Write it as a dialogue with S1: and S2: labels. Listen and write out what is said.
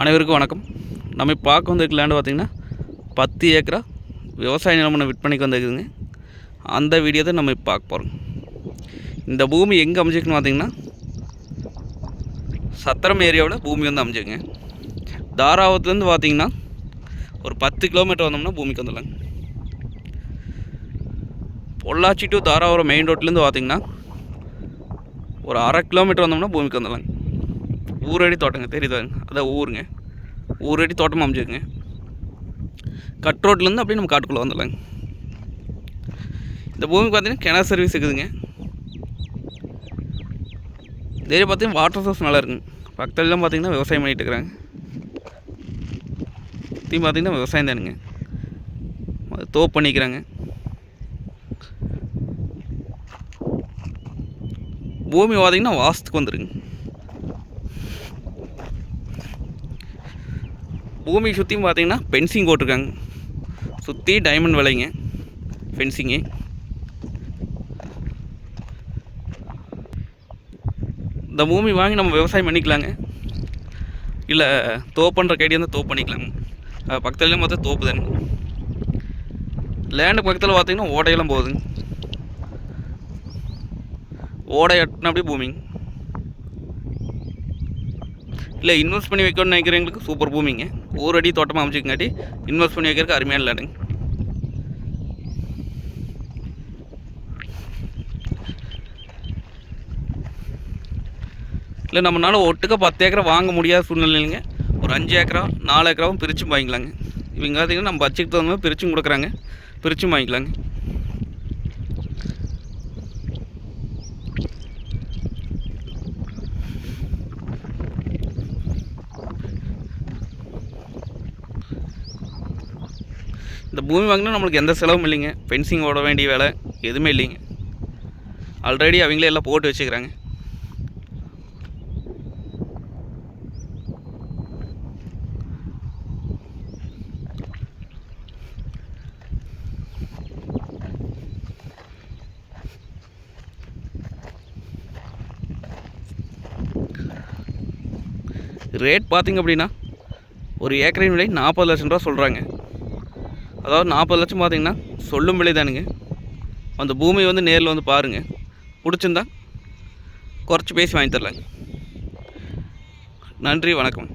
S1: அனைவருக்கும் வணக்கம். நம்ம பார்க்க வந்திருக்க லேண்டு பார்த்திங்கன்னா பத்து ஏக்கரா விவசாய நிலமனை விற்பனைக்கு வந்திருக்குதுங்க. அந்த வீடியோ தான் நம்ம பார்க்க போகிறோம் இந்த பூமி எங்கே அமைஞ்சிருக்குன்னு பார்த்திங்கன்னா சத்திரம் ஏரியாவில் பூமி வந்து அமைஞ்சிருங்க தாராவத்துலேருந்து பார்த்தீங்கன்னா ஒரு பத்து கிலோமீட்டர் வந்தோம்னா பூமிக்கு வந்துடலாங்க. பொள்ளாச்சி டு தாராபுரம் மெயின் ரோட்லேருந்து பார்த்திங்கன்னா ஒரு அரை கிலோமீட்டர் வந்தோம்னா பூமிக்கு வந்துடலாங்க. ஊரடி தோட்டங்க தெரியுதாங்க அதான் ஊருங்க. ஊரடி தோட்டம் அமைஞ்சிருங்க கட் ரோட்லேருந்து அப்படியே நம்ம காட்டுக்குள்ளே வந்துடலாங்க. இந்த பூமி பார்த்தீங்கன்னா கிணறு சர்வீஸ் இருக்குதுங்க. இதே பார்த்தீங்கன்னா வாட்டர் சோர்ஸ் நல்லா இருக்குங்க. பக்கத்துலலாம் பார்த்தீங்கன்னா விவசாயம் பண்ணிகிட்டு இருக்கிறாங்க. தீ பார்த்தீங்கன்னா விவசாயம் தானுங்க. அது தோப்பு பண்ணிக்கிறாங்க. பூமி பார்த்தீங்கன்னா வாஸ்துக்கு வந்துருங்க. பூமி சுற்றியும் பார்த்தீங்கன்னா பென்சிங் போட்டிருக்காங்க. சுற்றி டைமண்ட் விலைங்க. ஃபென்சிங்கு இந்த பூமி வாங்கி நம்ம விவசாயம் பண்ணிக்கலாங்க. இல்லை தோப்புன்ற கைடி இருந்தால் தோப்பு பண்ணிக்கலாங்க பக்கத்துலேயும் பார்த்தா தோப்பு தானுங்க. லேண்டு பக்கத்தில் பார்த்தீங்கன்னா ஓடையெல்லாம் போகுதுங்க. ஓடை எட்டின அப்படியே பூமிங்க. இல்லை இன்வெஸ்ட் பண்ணி வைக்கணும்னு நினைக்கிறவங்களுக்கு சூப்பர் பூமிங்க. ஒரு அடி தோட்டமாக அமைச்சிக்கங்காட்டி இன்வெஸ்ட் பண்ணி வைக்கிறதுக்கு அருமையான லேண்டுங்க இல்லை நம்மளால் ஒட்டுக்க பத்து ஏக்கரா வாங்க முடியாத சூழ்நிலைங்க ஒரு அஞ்சு ஏக்கரா நாலு ஏக்கராவும் பிரிச்சும் வாங்கிக்கலாங்க. இவங்க பார்த்தீங்கன்னா நம்ம பட்ஜெட் தகுந்த மாதிரி பிரிச்சும் கொடுக்குறாங்க. பிரிச்சும் வாங்கிக்கலாங்க. இந்த பூமி வாங்கினா நம்மளுக்கு எந்த செலவும் இல்லைங்க. ஃபென்சிங் ஓட வேண்டிய வேலை எதுவுமே இல்லைங்க. ஆல்ரெடி அவங்களே எல்லாம் போட்டு வச்சுக்கிறாங்க. ரேட் பார்த்திங்க அப்படின்னா ஒரு ஏக்கரின் விலை நாற்பது லட்சம் ரூபா சொல்கிறாங்க அதாவது நாற்பது லட்சம் பார்த்தீங்கன்னா சொல்லும் விலை தானுங்க. அந்த பூமியை வந்து நேரில் வந்து பாருங்கள் பிடிச்சிருந்தா குறைச்சி பேசி வாங்கி தரலாங்க. நன்றி வணக்கம்.